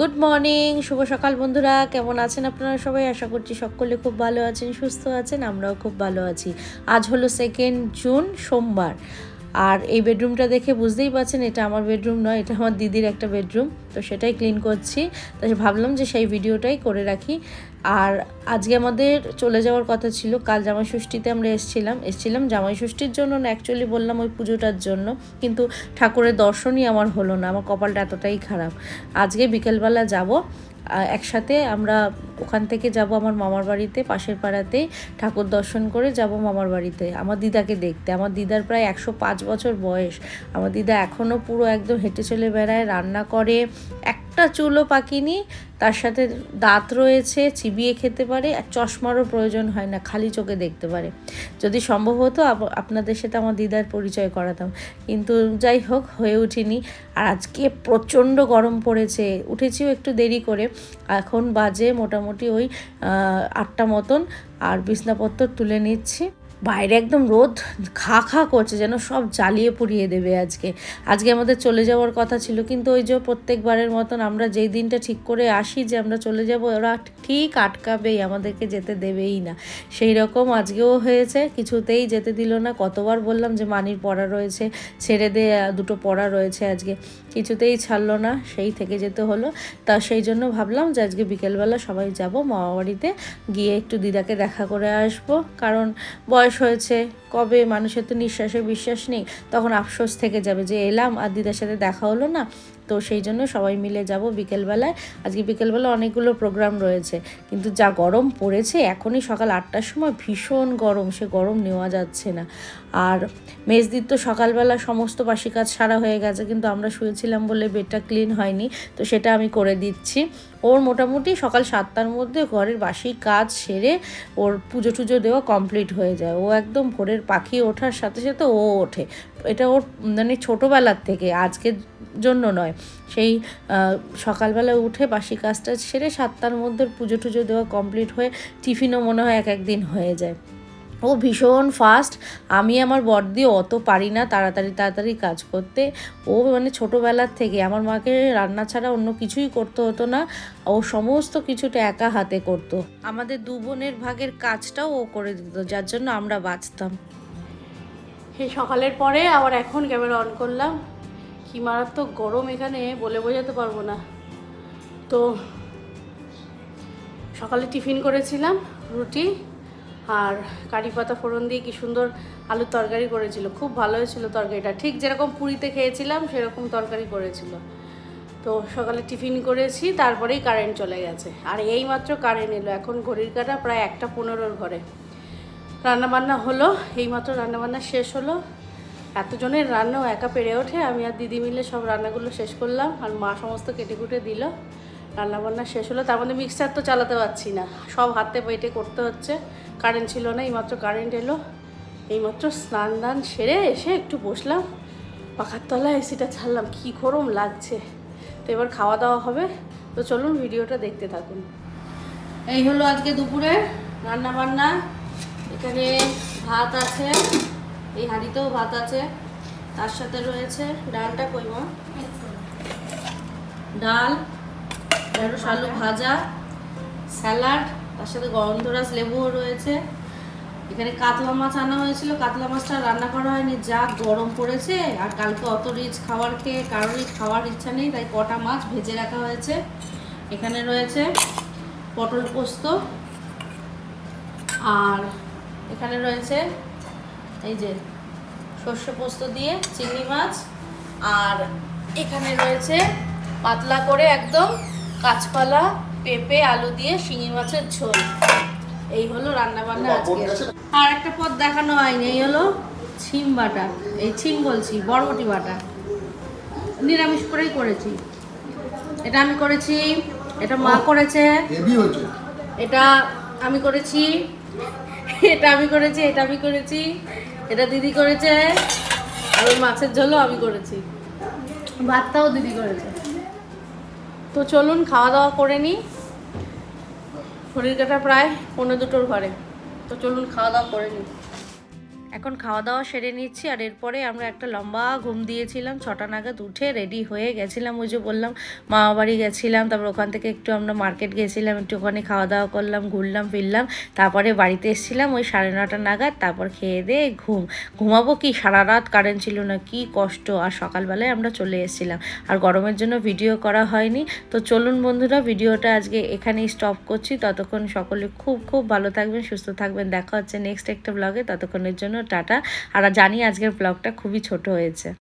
Good morning শুভ সকাল বন্ধুরা। কেমন আছেন আপনারা সবাই? আশা করছি সকলে খুব ভালো আছেন, সুস্থ আছেন, আমরাও খুব ভালো আছি। আজ হলো সেকেন্ড জুন সোমবার। আর এই বেডরুমটা দেখে বুঝতেই পারছেন, এটা আমার বেডরুম নয়, এটা আমার দিদির একটা বেডরুম তো সেটাই ক্লিন করছি। তাই ভাবলাম যে সেই ভিডিওটাই করে রাখি। আর আজকে আমাদের চলে যাওয়ার কথা ছিল, কাল জামাই ষষ্ঠীতে আমরা এসেছিলাম। এসেছিলাম জামাই ষষ্ঠীর জন্য না অ্যাকচুয়ালি বললাম ওই পুজোটার জন্য। কিন্তু ঠাকুরের দর্শনই আমার হলো না, আমার কপালটা এতটাই খারাপ। আজকে বিকেলবেলা যাব একসাথে আমরা ওখান থেকে যাব আমার মামার বাড়িতে, পাশের পাড়াতেই ঠাকুর দর্শন করে যাব মামার বাড়িতে, আমার দিদাকে দেখতে। আমার দিদার প্রায় একশো পাঁচ বছর বয়স। আমার দিদা এখনও পুরো একদম হেঁটে চলে বেড়ায়, রান্না করে একটা চুলও পাকিনি, তার সাথে দাঁত রয়েছে, চিবিয়ে খেতে পারে, আর চশমারও প্রয়োজন হয় না, খালি চোখে দেখতে পারে। যদি সম্ভব হতো আপনাদের সাথে আমার দিদার পরিচয় করাতাম। কিন্তু যাই হোক, হয়ে উঠিনি। আর আজকে প্রচণ্ড গরম পড়েছে, উঠেছিও একটু দেরি করে। এখন বাজে মোটামুটি ওই আটটা মতন, আর বিছনাপত্র তুলে নিচ্ছি। বাইরে একদম রোদ খা খা করছে, যেন সব জ্বালিয়ে পুড়িয়ে দেবে আজকে। আজকে আমাদের চলে যাওয়ার কথা ছিল, কিন্তু ওই যে প্রত্যেকবারের মতন আমরা যেই দিনটা ঠিক করে আসি যে আমরা চলে যাব, ওরা ঠিক আটকাবেই, আমাদেরকে যেতে দেবেই না। সেই রকম আজকেও হয়েছে, কিছুতেই যেতে দিল না। কতবার বললাম যে মানির পড়া রয়েছে, ছেড়ে দে, দুটো পড়া রয়েছে আজকে। কিছুতেই ছাড়লো না, সেই থেকে যেতে হলো। তা সেই জন্য ভাবলাম যে আজকে বিকেলবেলা সবাই যাব মামা বাড়িতে গিয়ে একটু দিদাকে দেখা করে আসব। কারণ বয়স হয়েছে। কবে মানুষের তো নিঃশ্বাসে বিশ্বাস নেই, তখন আফসোস থেকে যাবে যে, এলাম আর দিদার সাথে দেখা হলো না। তো সেই জন্য সবাই মিলে যাব বিকেলবেলায়। আজকে বিকেলবেলা অনেকগুলো প্রোগ্রাম রয়েছে। কিন্তু যা গরম পড়েছে, এখনই সকাল আটটার সময় ভীষণ গরম, সে গরম নেওয়া যাচ্ছে না। আর মেজদির তো সকালবেলা সমস্ত বাসি কাজ সারা হয়ে গেছে, কিন্তু আমরা শুয়েছিলাম বলে বেডটা ক্লিন হয়নি, তো সেটা আমি করে দিচ্ছি। ওর মোটামুটি সকাল সাতটার মধ্যে ঘরের বাসি কাজ সেরে ওর পুজো টুজো দেওয়া কমপ্লিট হয়ে যায়। ও একদম ভোরের পাখি ওঠার সাথে সাথে ও ওঠে। এটা ওর মানে ছোটোবেলার থেকে, আজকের জন্য নয়। সেই সকালবেলা উঠে বাসি কাজটা সেরে সাতটার মধ্যে পুজো টুজো দেওয়া কমপ্লিট হয়ে টিফিনও মনে হয় এক একদিন হয়ে যায়। ও ভীষণ ফাস্ট আমি আমার বড়দি অত পারি না তাড়াতাড়ি তাড়াতাড়ি কাজ করতে। ও মানে ছোটোবেলার থেকে, আমার মাকে রান্না ছাড়া অন্য কিছুই করতে হতো না, ও সমস্ত কিছুটা একা হাতে করতো। আমাদের দু বোনের ভাগের কাজটাও ও করে দিত, যার জন্য আমরা বাঁচতাম। সেই সকালের পরে আবার এখন ক্যামেরা অন করলাম। কি মারাত্মক গরম এখানে বলে বোঝাতে পারব না। তো সকালে টিফিন করেছিলাম, রুটি আর কারি পাতা ফোড়ন দিয়ে কি সুন্দর আলুর তরকারি করেছিল। খুব ভালো হয়েছিল তরকারিটা। ঠিক যেরকম পুরীতে খেয়েছিলাম, সেরকম তরকারি করেছিল। তো সকালে টিফিন করেছি, তারপরেই কারেন্ট চলে গেছে। আর এই মাত্র কারেন্ট এলো। এখন ঘড়ির কাটা প্রায় একটা পনেরোর ঘরে। রান্নাবান্না হলো এইমাত্র রান্নাবান্না শেষ হলো। এতজনের রান্নাও একা পেরে ওঠে। আমি আর দিদি মিলে সব রান্নাগুলো শেষ করলাম আর মা সমস্ত কেটে কুটে দিল। রান্নাবান্না শেষ হলো। তার মধ্যে মিক্সার তো চালাতে পারছি না। সব হাতে পেটে করতে হচ্ছে। কারেন্ট ছিল না, এইমাত্র কারেন্ট এলো। এইমাত্র স্নান দান সেরে এসে একটু বসলাম। পাখার তলায় এসিটা ছাড়লাম। কী গরম লাগছে। তো এবার খাওয়া দাওয়া হবে। তো চলুন ভিডিওটা দেখতে থাকুন। এই হলো আজকে দুপুরে রান্না বান্না এখানে ভাত আছে। এই হাঁড়িতেও ভাত আছে, তার সাথে রয়েছে ডালটা কই মা? ডাল, ঢেঁড়স আলু ভাজা, স্যালাড, তার সাথে গরম গন্ধরাজ লেবুও রয়েছে। এখানে কাতলা মাছ আনা হয়েছিল, কাতলা মাছটা রান্না করা হয়নি, যা গরম পড়েছে, আর কালকে অত রিচ খাবার খেয়ে কারোরই খাওয়ার ইচ্ছা নেই, তাই কটা মাছ ভেজে রাখা হয়েছে। এখানে রয়েছে পটল পোস্ত, আর এখানে রয়েছে এই যে সর্ষে পোস্ত দিয়ে চিংড়ি মাছ আর এখানে রয়েছে পাতলা করে একদম কাঁচকলা পেঁপে আলু দিয়ে শিঙি মাছের ঝোল। এই হলো রান্না বান্না আজকে আর একটা পদ দেখানো হয়নি এই হলো ছিম বাটা এই ছিম বলছি বরবটি বাটা। নিরামিষ করেই করেছি। এটা আমি করেছি এটা মা করেছে। এটা আমি করেছি এটা আমি করেছি এটা আমি করেছি। এটা দিদি করেছে আর ওই মাছের ঝোলও আমি করেছি। ভাতটাও দিদি করেছে। তো চলুন খাওয়া দাওয়া করে নিই শরীর কাটা প্রায় পনেরো দুটোর ঘরে। তো চলুন খাওয়া দাওয়া করে নিই এখন খাওয়া দাওয়া সেরে নিচ্ছি আর এরপরে আমরা একটা লম্বা ঘুম দিয়েছিলাম, ছটা নাগাদ উঠে রেডি হয়ে গেছিলাম। ওই যে বললাম মামা বাড়ি গেছিলাম, তারপর ওখান থেকে একটু আমরা মার্কেট গেছিলাম একটু ওখানে খাওয়া দাওয়া করলাম, ঘুরলাম, ফিরলাম, তারপরে বাড়িতে এসেছিলাম ওই সাড়ে নটা নাগাদ, তারপর খেয়ে দিয়ে ঘুম। ঘুমাবো কি? সারা রাত কারেন্ট ছিল না, কি কষ্ট? আর সকালবেলায় আমরা চলে এসেছিলাম আর গরমের জন্য ভিডিও করা হয়নি। তো চলুন বন্ধুরা ভিডিওটা আজকে এখানেই স্টপ করছি। ততক্ষণ সকলে খুব খুব ভালো থাকবেন, সুস্থ থাকবেন। দেখা হচ্ছে নেক্সট একটা ব্লগে ততক্ষণের জন্য টাটা। আর জানি আজকের ব্লগটা খুবই ছোট হয়েছে।